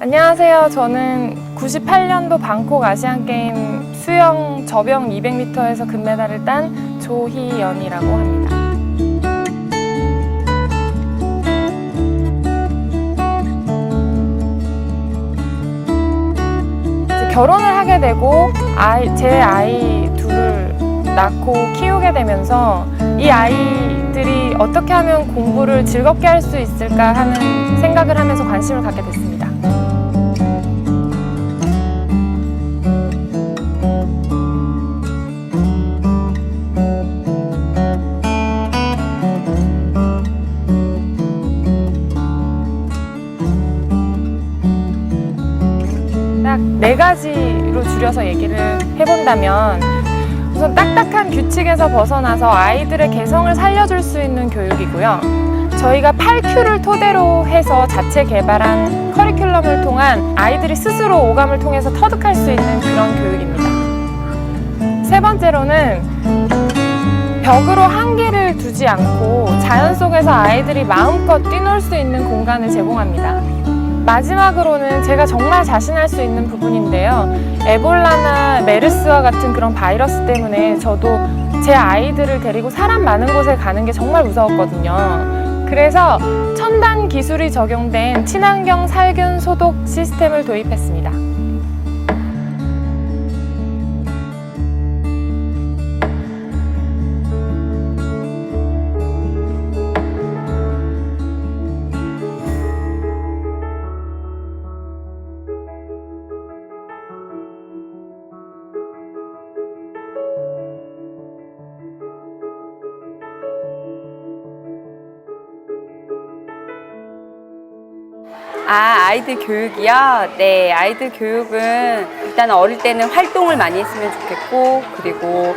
안녕하세요. 저는 98년도 방콕 아시안게임 수영 저병 200m에서 금메달을 딴 조희연이라고 합니다. 결혼을 하게 되고 아이, 제 아이 낳고 키우게 되면서 이 아이들이 어떻게 하면 공부를 즐겁게 할 수 있을까 하는 생각을 하면서 관심을 갖게 됐습니다. 딱 네 가지로 줄여서 얘기를 해본다면 우선 딱딱한 규칙에서 벗어나서 아이들의 개성을 살려줄 수 있는 교육이고요. 저희가 8Q를 토대로 해서 자체 개발한 커리큘럼을 통한 아이들이 스스로 오감을 통해서 터득할 수 있는 그런 교육입니다. 세 번째로는 벽으로 한계를 두지 않고 자연 속에서 아이들이 마음껏 뛰놀 수 있는 공간을 제공합니다. 마지막으로는 제가 정말 자신할 수 있는 부분인데요. 에볼라나 메르스와 같은 그런 바이러스 때문에 저도 제 아이들을 데리고 사람 많은 곳에 가는 게 정말 무서웠거든요. 그래서 첨단 기술이 적용된 친환경 살균 소독 시스템을 도입했습니다. 아, 아이들 교육이요? 네, 아이들 교육은 일단 어릴 때는 활동을 많이 했으면 좋겠고, 그리고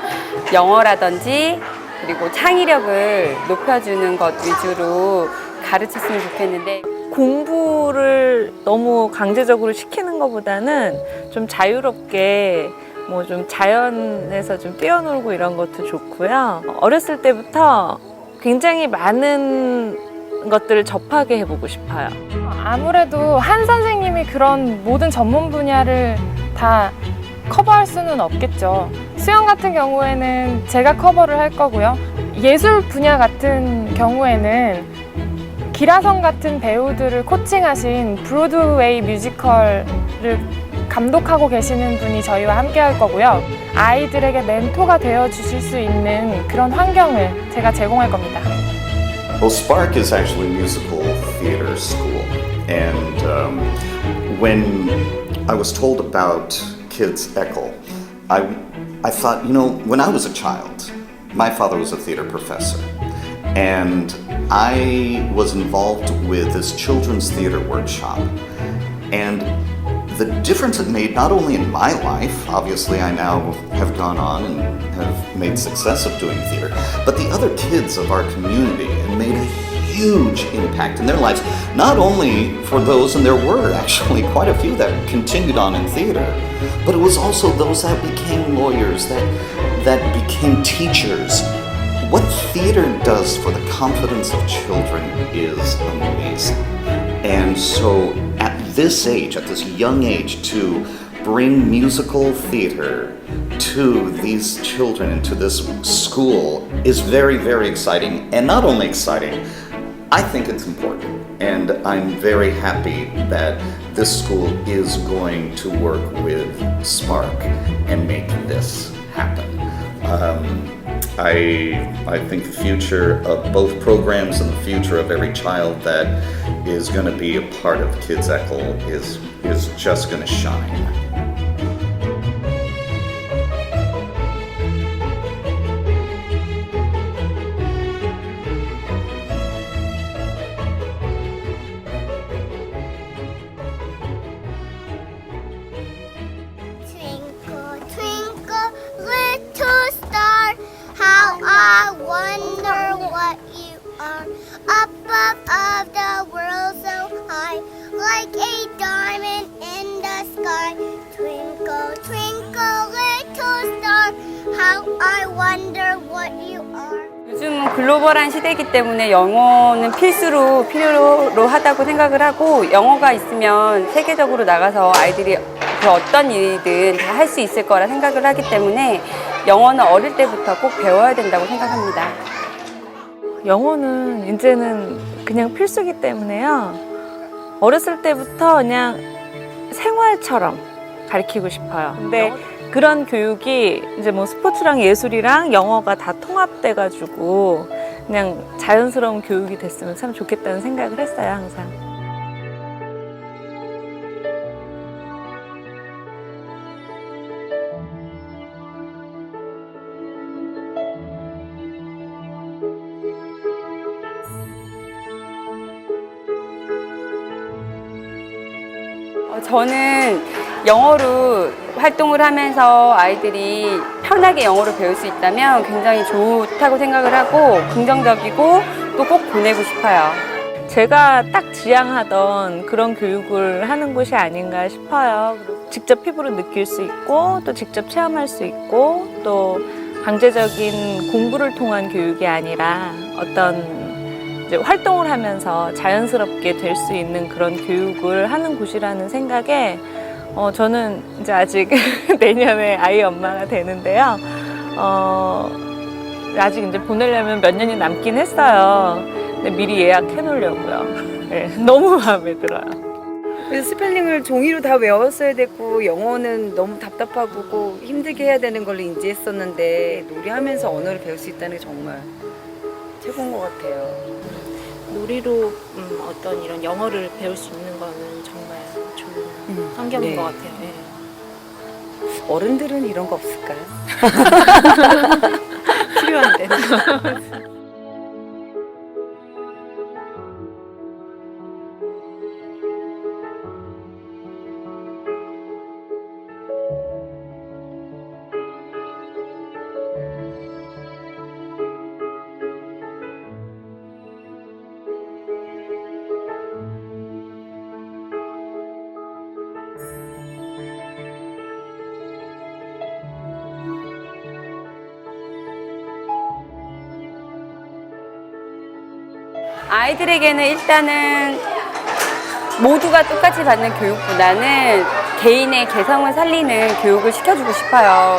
영어라든지, 그리고 창의력을 높여주는 것 위주로 가르쳤으면 좋겠는데, 공부를 너무 강제적으로 시키는 것보다는 좀 자유롭게 뭐 좀 자연에서 좀 뛰어놀고 이런 것도 좋고요. 어렸을 때부터 굉장히 많은 것들을 접하게 해보고 싶어요. 아무래도 한 선생님이 그런 모든 전문 분야를 다 커버할 수는 없겠죠. 수영 같은 경우에는 제가 커버를 할 거고요. 예술 분야 같은 경우에는 기라성 같은 배우들을 코칭하신 브로드웨이 뮤지컬을 감독하고 계시는 분이 저희와 함께 할 거고요. 아이들에게 멘토가 되어 주실 수 있는 그런 환경을 제가 제공할 겁니다. Well, Spark is actually musical theater school. And um, when I was told about Kids Eckel, I, I thought, you know, when I was a child, my father was a theater professor. And I was involved with this children's theater workshop. And the difference it made, not only in my life, obviously I now have gone on and have made success of doing theater, but the other kids of our community and made a huge impact in their lives. Not only for those, and there were actually quite a few that continued on in theater, but it was also those that became lawyers, that that became teachers. What theater does for the confidence of children is amazing. And so, at this age, at this young age, to bring musical theater to these children and to this school is very, very exciting. And not only exciting, I think it's important. And I'm very happy that this school is going to work with Spark and make this happen. Um, I, I think the future of both programs and the future of every child that is going to be a part of Kids Eckel is, is just going to shine. 글로벌한 시대이기 때문에 영어는 필수로 필요로 하다고 생각을 하고 영어가 있으면 세계적으로 나가서 아이들이 그 어떤 일이든 다 할 수 있을 거라 생각을 하기 때문에 영어는 어릴 때부터 꼭 배워야 된다고 생각합니다. 영어는 이제는 그냥 필수기 때문에요. 어렸을 때부터 그냥 생활처럼 가르치고 싶어요. 근데 그런 교육이 이제 뭐 스포츠랑 예술이랑 영어가 다 통합돼가지고 그냥 자연스러운 교육이 됐으면 참 좋겠다는 생각을 했어요, 항상. 어, 저는 영어로 활동을 하면서 아이들이 편하게 영어를 배울 수 있다면 굉장히 좋다고 생각을 하고 긍정적이고 또 꼭 보내고 싶어요. 제가 딱 지향하던 그런 교육을 하는 곳이 아닌가 싶어요. 직접 피부로 느낄 수 있고 또 직접 체험할 수 있고 또 강제적인 공부를 통한 교육이 아니라 어떤 활동을 하면서 자연스럽게 될 수 있는 그런 교육을 하는 곳이라는 생각에 어, 저는 이제 아직 내년에 아이 엄마가 되는데요. 어, 아직 이제 보내려면 몇 년이 남긴 했어요. 근데 미리 예약해 놓으려고요. 네, 너무 마음에 들어요. 그래서 스펠링을 종이로 다 외웠어야 됐고 영어는 너무 답답하고 꼭 힘들게 해야 되는 걸로 인지했었는데 놀이하면서 언어를 배울 수 있다는 게 정말 최고인 것 같아요. 놀이로 음, 어떤 이런 영어를 배울 수 있는 거는 정말 환경인 네. 것 같아요. 예. 어른들은 이런 거 없을까요? 필요한데. 아이들에게는 일단은 모두가 똑같이 받는 교육보다는 개인의 개성을 살리는 교육을 시켜주고 싶어요.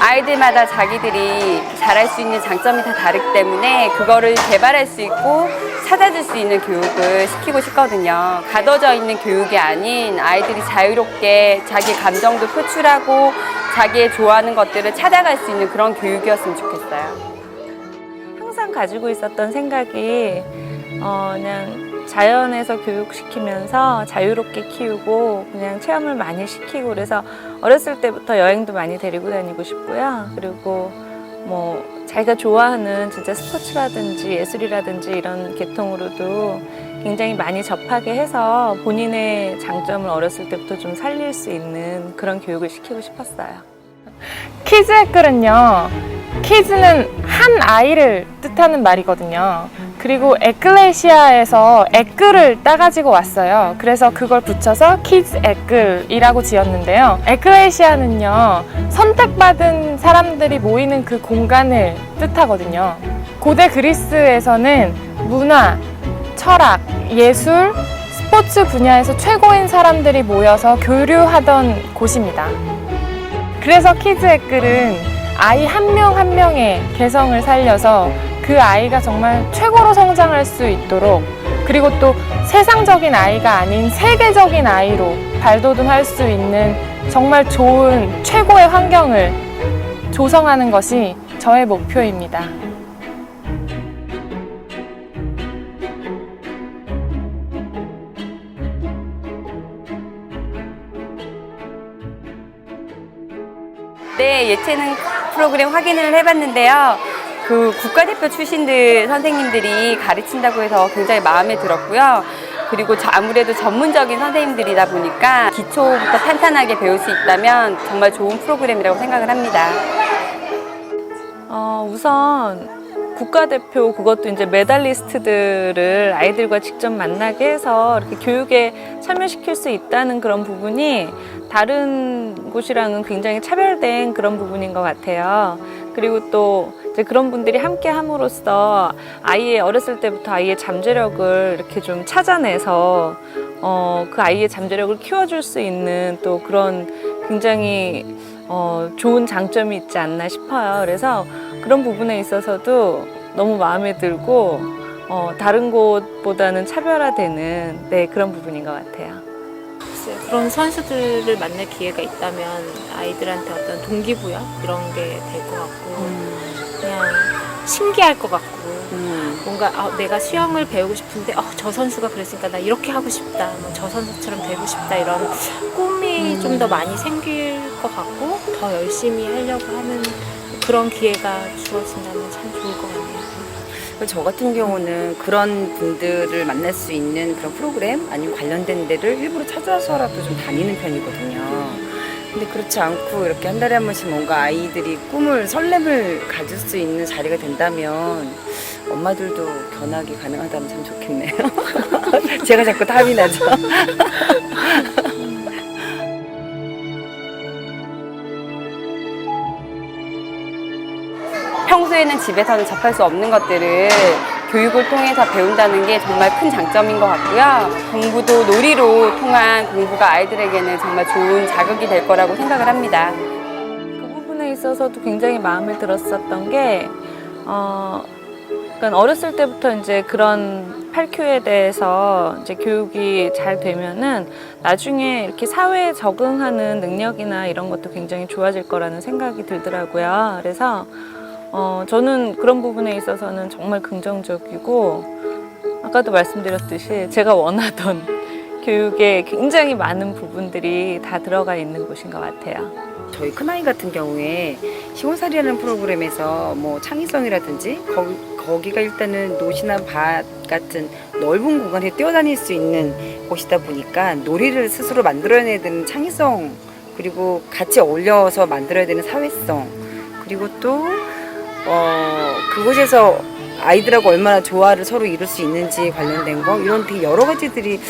아이들마다 자기들이 잘할 수 있는 장점이 다 다르기 때문에 그거를 개발할 수 있고 찾아줄 수 있는 교육을 시키고 싶거든요. 가둬져 있는 교육이 아닌 아이들이 자유롭게 자기 감정도 표출하고 자기의 좋아하는 것들을 찾아갈 수 있는 그런 교육이었으면 좋겠어요. 항상 가지고 있었던 생각이 어, 그냥 자연에서 교육시키면서 자유롭게 키우고 그냥 체험을 많이 시키고 그래서 어렸을 때부터 여행도 많이 데리고 다니고 싶고요. 그리고 뭐 자기가 좋아하는 진짜 스포츠라든지 예술이라든지 이런 계통으로도 굉장히 많이 접하게 해서 본인의 장점을 어렸을 때부터 좀 살릴 수 있는 그런 교육을 시키고 싶었어요. 키즈 댓글은요. 키즈는 한 아이를 뜻하는 말이거든요. 그리고 에클레시아에서 에클을 따가지고 왔어요. 그래서 그걸 붙여서 키즈 에클이라고 지었는데요. 에클레시아는요. 선택받은 사람들이 모이는 그 공간을 뜻하거든요. 고대 그리스에서는 문화, 철학, 예술, 스포츠 분야에서 최고인 사람들이 모여서 교류하던 곳입니다. 그래서 키즈 댓글은 아이 한명한 명의 개성을 살려서 그 아이가 정말 최고로 성장할 수 있도록 그리고 또 세상적인 아이가 아닌 세계적인 아이로 발돋움할 수 있는 정말 좋은 최고의 환경을 조성하는 것이 저의 목표입니다. 네, 예체능 프로그램 확인을 해봤는데요. 그 국가대표 출신들 선생님들이 가르친다고 해서 굉장히 마음에 들었고요. 그리고 저- 아무래도 전문적인 선생님들이다 보니까 기초부터 탄탄하게 배울 수 있다면 정말 좋은 프로그램이라고 생각을 합니다. 어, 우선 국가대표 그것도 이제 메달리스트들을 아이들과 직접 만나게 해서 이렇게 교육에 참여시킬 수 있다는 그런 부분이 다른 곳이랑은 굉장히 차별된 그런 부분인 것 같아요. 그리고 또 이제 그런 분들이 함께 함으로써 아이의 어렸을 때부터 아이의 잠재력을 이렇게 좀 찾아내서 어, 그 아이의 잠재력을 키워줄 수 있는 또 그런 굉장히 어, 좋은 장점이 있지 않나 싶어요. 그래서 그런 부분에 있어서도 너무 마음에 들고 어, 다른 곳보다는 차별화되는 네, 그런 부분인 것 같아요. 글쎄요. 그런 선수들을 만날 기회가 있다면 아이들한테 어떤 동기부여 이런 게 될 것 같고 그냥 신기할 것 같고 음. 뭔가 아, 내가 수영을 배우고 싶은데 어, 저 선수가 그랬으니까 나 이렇게 하고 싶다 뭐 저 선수처럼 되고 싶다 이런 꿈이 좀더 많이 생길 것 같고 더 열심히 하려고 하는 그런 기회가 주어진다면 참 좋을 것 같네요. 저 같은 경우는 그런 분들을 만날 수 있는 그런 프로그램 아니면 관련된 데를 일부러 찾아서라도 좀 다니는 편이거든요. 근데 그렇지 않고 이렇게 한 달에 한 번씩 뭔가 아이들이 꿈을 설렘을 가질 수 있는 자리가 된다면 엄마들도 견학이 가능하다면 참 좋겠네요. 제가 자꾸 탐이 나죠. 평소에는 집에서는 접할 수 없는 것들을 교육을 통해서 배운다는 게 정말 큰 장점인 것 같고요. 공부도 놀이로 통한 공부가 아이들에게는 정말 좋은 자극이 될 거라고 생각을 합니다. 그 부분에 있어서도 굉장히 마음에 들었었던 게, 어, 그러니까 어렸을 때부터 이제 그런 8Q에 대해서 이제 교육이 잘 되면은 나중에 이렇게 사회에 적응하는 능력이나 이런 것도 굉장히 좋아질 거라는 생각이 들더라고요. 그래서 어, 저는 그런 부분에 있어서는 정말 긍정적이고, 아까도 말씀드렸듯이 제가 원하던 교육에 굉장히 많은 부분들이 다 들어가 있는 곳인 것 같아요. 저희 큰아이 같은 경우에 시골살이라는 프로그램에서 뭐 창의성이라든지 거기, 거기가 일단은 노시나 밭 같은 넓은 공간에 뛰어다닐 수 있는 곳이다 보니까 놀이를 스스로 만들어내야 되는 창의성 그리고 같이 어울려서 만들어야 되는 사회성 그리고 또 어, 그곳에서 아이들하고 얼마나 조화를 서로 이룰 수 있는지 관련된 거 이런 되게 여러 가지들이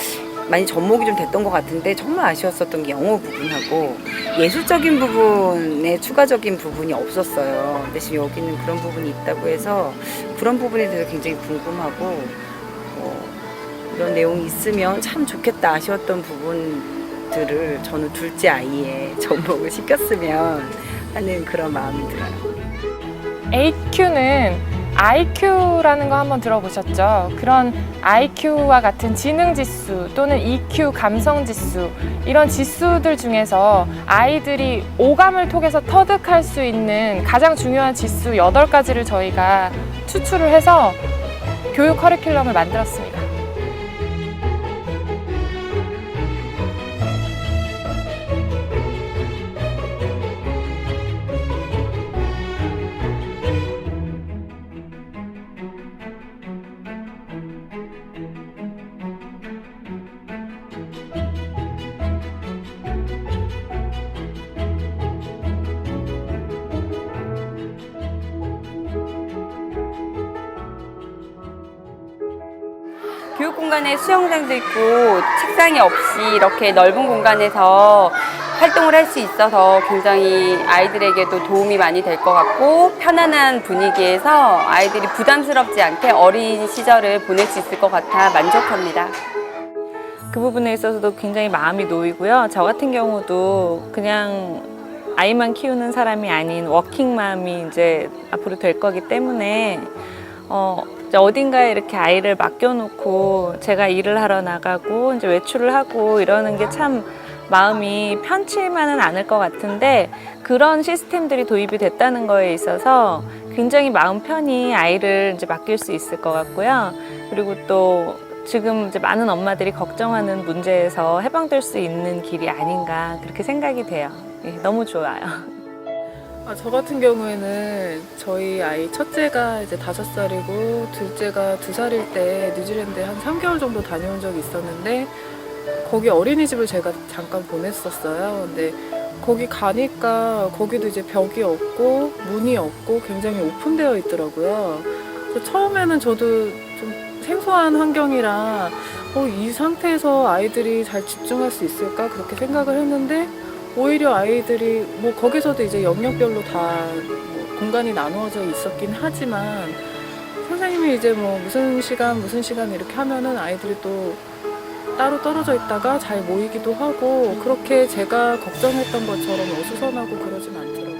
많이 접목이 좀 됐던 것 같은데 정말 아쉬웠었던 게 영어 부분하고 예술적인 부분에 추가적인 부분이 없었어요. 지금 여기는 그런 부분이 있다고 해서 그런 부분에 대해서 굉장히 궁금하고 어, 이런 내용이 있으면 참 좋겠다 아쉬웠던 부분들을 저는 둘째 아이에 접목을 시켰으면 하는 그런 마음이 들어요. 8Q는 IQ라는 거 한번 들어보셨죠? 그런 IQ와 같은 지능 지수 또는 EQ 감성 지수 이런 지수들 중에서 아이들이 오감을 통해서 터득할 수 있는 가장 중요한 지수 8가지를 저희가 추출을 해서 교육 커리큘럼을 만들었습니다. 교육 공간에 수영장도 있고 책상이 없이 이렇게 넓은 공간에서 활동을 할 수 있어서 굉장히 아이들에게도 도움이 많이 될 것 같고 편안한 분위기에서 아이들이 부담스럽지 않게 어린 시절을 보낼 수 있을 것 같아 만족합니다. 그 부분에 있어서도 굉장히 마음이 놓이고요. 저 같은 경우도 그냥 아이만 키우는 사람이 아닌 워킹맘이 이제 앞으로 될 거기 때문에 어, 어딘가에 이렇게 아이를 맡겨놓고 제가 일을 하러 나가고 이제 외출을 하고 이러는 게 참 마음이 편치만은 않을 것 같은데 그런 시스템들이 도입이 됐다는 거에 있어서 굉장히 마음 편히 아이를 이제 맡길 수 있을 것 같고요. 그리고 또 지금 이제 많은 엄마들이 걱정하는 문제에서 해방될 수 있는 길이 아닌가 그렇게 생각이 돼요. 예, 너무 좋아요. 아, 저 같은 경우에는 저희 아이 첫째가 이제 다섯 살이고 둘째가 두 살일 때 뉴질랜드에 한 3개월 정도 다녀온 적이 있었는데 거기 어린이집을 제가 잠깐 보냈었어요. 근데 거기 가니까 거기도 이제 벽이 없고 문이 없고 굉장히 오픈되어 있더라고요. 처음에는 저도 좀 생소한 환경이라 어, 이 상태에서 아이들이 잘 집중할 수 있을까 그렇게 생각을 했는데 오히려 아이들이 뭐 거기서도 이제 영역별로 다 뭐 공간이 나누어져 있었긴 하지만 선생님이 이제 뭐 무슨 시간 무슨 시간 이렇게 하면은 아이들이 또 따로 떨어져 있다가 잘 모이기도 하고 그렇게 제가 걱정했던 것처럼 어수선하고 그러진 않더라고요.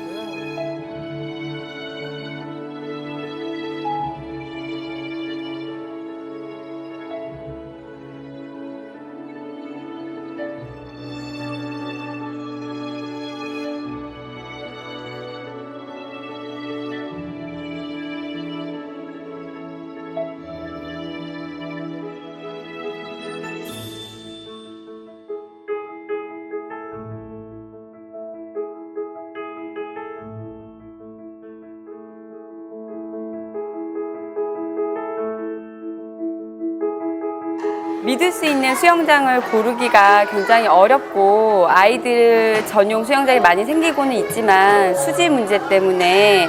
믿을 수 있는 수영장을 고르기가 굉장히 어렵고 아이들 전용 수영장이 많이 생기고는 있지만 수질 문제 때문에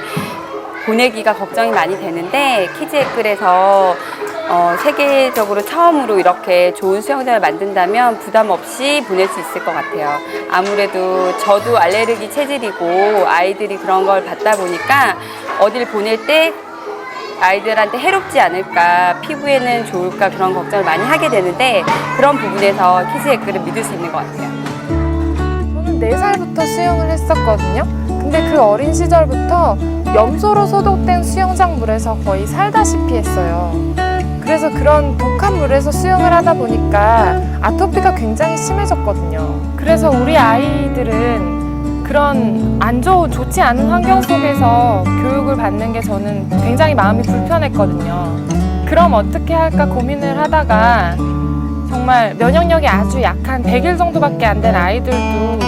보내기가 걱정이 많이 되는데 키즈에클에서 어, 세계적으로 처음으로 이렇게 좋은 수영장을 만든다면 부담 없이 보낼 수 있을 것 같아요. 아무래도 저도 알레르기 체질이고 아이들이 그런 걸 받다 보니까 어딜 보낼 때 아이들한테 해롭지 않을까, 피부에는 좋을까 그런 걱정을 많이 하게 되는데 그런 부분에서 키즈에클을 믿을 수 있는 것 같아요. 저는 4살부터 수영을 했었거든요. 근데 그 어린 시절부터 염소로 소독된 수영장 물에서 거의 살다시피 했어요. 그래서 그런 독한 물에서 수영을 하다 보니까 아토피가 굉장히 심해졌거든요. 그래서 우리 아이들은 그런 안 좋, 좋지 않은 환경 속에서 교육을 받는 게 저는 굉장히 마음이 불편했거든요. 그럼 어떻게 할까 고민을 하다가 정말 면역력이 아주 약한 100일 정도밖에 안 된 아이들도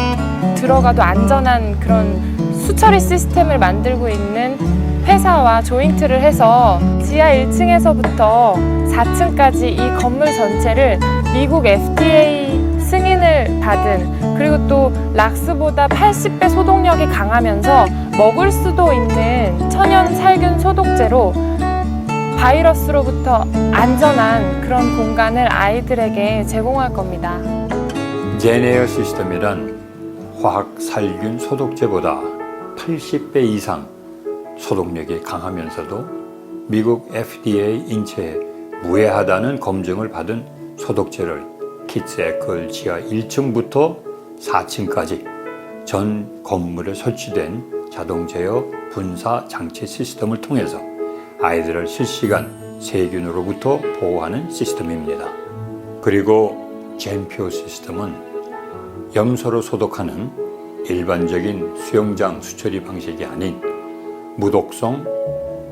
들어가도 안전한 그런 수처리 시스템을 만들고 있는 회사와 조인트를 해서 지하 1층에서부터 4층까지 이 건물 전체를 미국 FDA 승인을 받은 그리고 또 락스보다 80배 소독력이 강하면서 먹을 수도 있는 천연 살균 소독제로 바이러스로부터 안전한 그런 공간을 아이들에게 제공할 겁니다. 제네어 시스템이란 화학 살균 소독제보다 80배 이상 소독력이 강하면서도 미국 FDA 인체에 무해하다는 검증을 받은 소독제를 키츠에클 지하 1층부터 4층까지 전 건물에 설치된 자동 제어 분사 장치 시스템을 통해서 아이들을 실시간 세균으로부터 보호하는 시스템입니다. 그리고 젠표 시스템은 염소로 소독하는 일반적인 수영장 수처리 방식이 아닌 무독성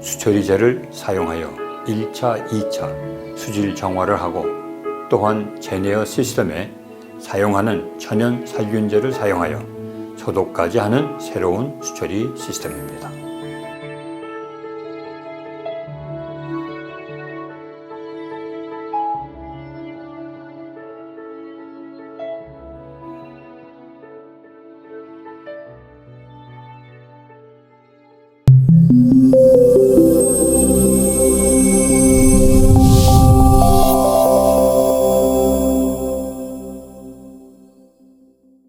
수처리제를 사용하여 1차, 2차 수질 정화를 하고 또한 제네어 시스템에 사용하는 천연 살균제를 사용하여 소독까지 하는 새로운 수처리 시스템입니다.